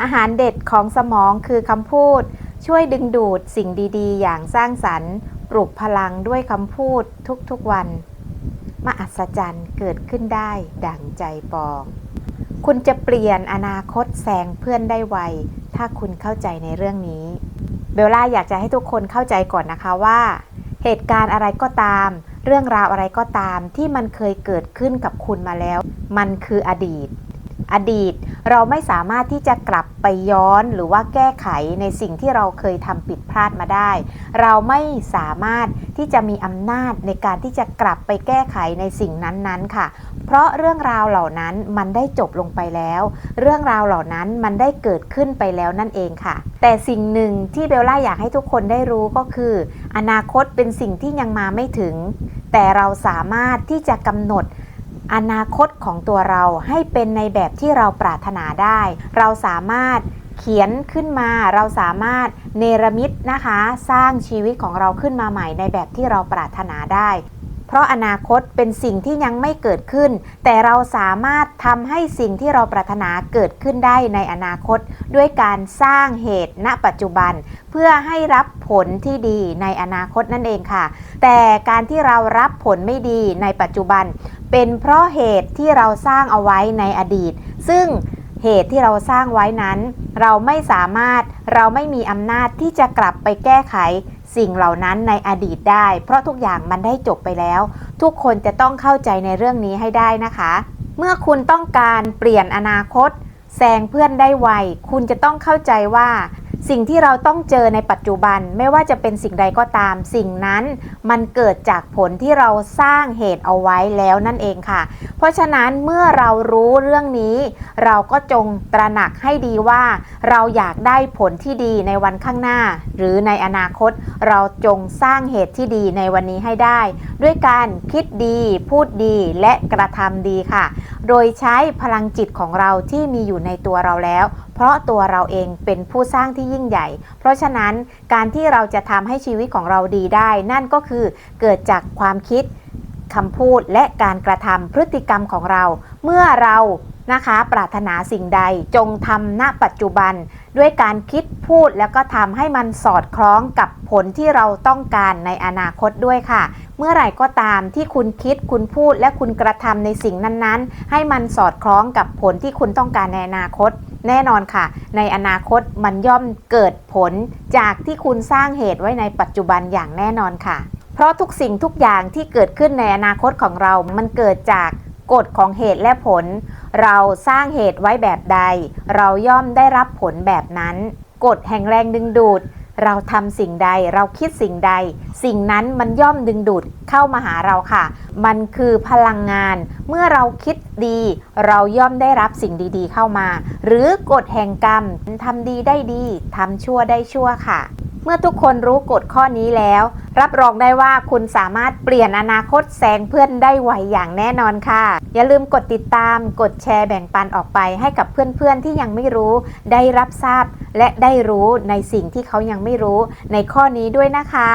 อาหารเด็ดของสมองคือคำพูด ช่วยดึงดูดสิ่งดีๆ อย่างสร้างสรรค์ปลุกพลังด้วยคำพูดทุกๆวันมหัศจรรย์เกิดขึ้นได้ดั่งใจปอง คุณจะเปลี่ยนอนาคตแซงเพื่อนได้ไว ถ้าคุณเข้าใจในเรื่องนี้ เบลล่าอยากจะให้ทุกคนเข้าใจก่อนนะคะว่า เหตุการณ์อะไรก็ตาม เรื่องราวอะไรก็ตามที่มันเคยเกิดขึ้นกับคุณมาแล้ว มันคืออดีต อดีต เราไม่สามารถที่จะกลับไปย้อนหรือว่าแก้ไขในสิ่งที่เราเคยทำผิดพลาดมาได้ เราไม่สามารถที่จะมีอำนาจในการที่จะกลับไปแก้ไขในสิ่งนั้นๆค่ะ เพราะเรื่องราวเหล่านั้นมันได้จบลงไปแล้ว เรื่องราวเหล่านั้นมันได้เกิดขึ้นไปแล้วนั่นเองค่ะ แต่สิ่งหนึ่งที่เบลล่าอยากให้ทุกคนได้รู้ก็คือ อนาคตเป็นสิ่งที่ยังมาไม่ถึง แต่เราสามารถที่จะกำหนด อนาคตของตัวเราให้เป็นในแบบที่เราปรารถนาได้ เราสามารถเขียนขึ้นมาเราสามารถเนรมิตนะคะ สร้างชีวิตของเราขึ้นมาใหม่ในแบบที่เราปรารถนาได้ เพราะอนาคตเป็นสิ่งที่ยังไม่เกิดขึ้น แต่เราสามารถทำให้สิ่งที่เราปรารถนาเกิดขึ้นได้ในอนาคต ด้วยการสร้างเหตุณปัจจุบัน เพื่อให้รับผลที่ดีในอนาคตนั่นเองค่ะ แต่การที่เรารับผลไม่ดีในปัจจุบัน เป็นเพราะเหตุที่เราสร้างเอาไว้ในอดีต ซึ่งเหตุที่เราสร้างไว้นั้น เราไม่สามารถเราไม่มีอำนาจที่จะกลับไปแก้ไขสิ่งเหล่านั้นในอดีตได้ เพราะทุกอย่างมันได้จบไปแล้ว ทุกคนจะต้องเข้าใจในเรื่องนี้ให้ได้นะคะ เมื่อคุณต้องการเปลี่ยนอนาคตแซงเพื่อนได้ไว คุณจะต้องเข้าใจว่า สิ่งที่เราต้องเจอในปัจจุบันไม่ว่าจะเป็นสิ่งใดก็ตาม สิ่งนั้นมันเกิดจากผลที่เราสร้างเหตุเอาไว้แล้วนั่นเองค่ะ เพราะฉะนั้นเมื่อเรารู้เรื่องนี้ เราก็จงตระหนักให้ดีว่า เราอยากได้ผลที่ดีในวันข้างหน้า หรือในอนาคตเราจงสร้างเหตุที่ดีในวันนี้ให้ได้ ด้วยการคิดดีพูดดีและกระทำดีค่ะ โดยใช้พลังจิตของเราที่มีอยู่ในตัวเราแล้ว เพราะตัวเราเองเป็นผู้สร้างที่ยิ่งใหญ่ เพราะฉะนั้นการที่เราจะทำให้ชีวิตของเราดีได้ นั่นก็คือเกิดจากความคิดคำพูดและการกระทำพฤติกรรมของเรา เมื่อเรานะคะปรารถนาสิ่งใดจงทำณปัจจุบัน ด้วยการคิดพูดแล้วก็ทำให้มันสอดคล้องกับผลที่เราต้องการในอนาคตด้วยค่ะ เมื่อไหร่ก็ตามที่คุณคิดคุณพูดและคุณกระทำในสิ่งนั้นๆ ให้มันสอดคล้องกับผลที่คุณต้องการในอนาคต แน่นอนค่ะ ในอนาคตมันย่อมเกิดผลจากที่คุณสร้างเหตุไว้ในปัจจุบันอย่างแน่นอนค่ะ เพราะทุกสิ่งทุกอย่างที่เกิดขึ้นในอนาคตของเรา มันเกิดจากกฎของเหตุและผล เราสร้างเหตุไว้แบบใด เราย่อมได้รับผลแบบนั้น กฎแห่งแรงดึงดูด เราทำสิ่งใดเราคิดสิ่งใด สิ่งนั้นมันย่อมดึงดูดเข้ามาหาเราค่ะ มันคือพลังงาน เมื่อเราคิดดี เราย่อมได้รับสิ่งดีๆ เข้ามา หรือกฎแห่งกรรมทำดีได้ดีทำชั่วได้ชั่วค่ะ เมื่อทุกคนรู้กฎข้อนี้แล้ว รับรองได้ว่าคุณสามารถเปลี่ยนอนาคตแซงเพื่อนได้ไวอย่างแน่นอนค่ะ อย่าลืมกดติดตาม กดแชร์แบ่งปันออกไป ให้กับเพื่อนๆที่ยังไม่รู้ได้รับทราบ และได้รู้ในสิ่งที่เขายังไม่รู้ในข้อนี้ด้วยนะคะ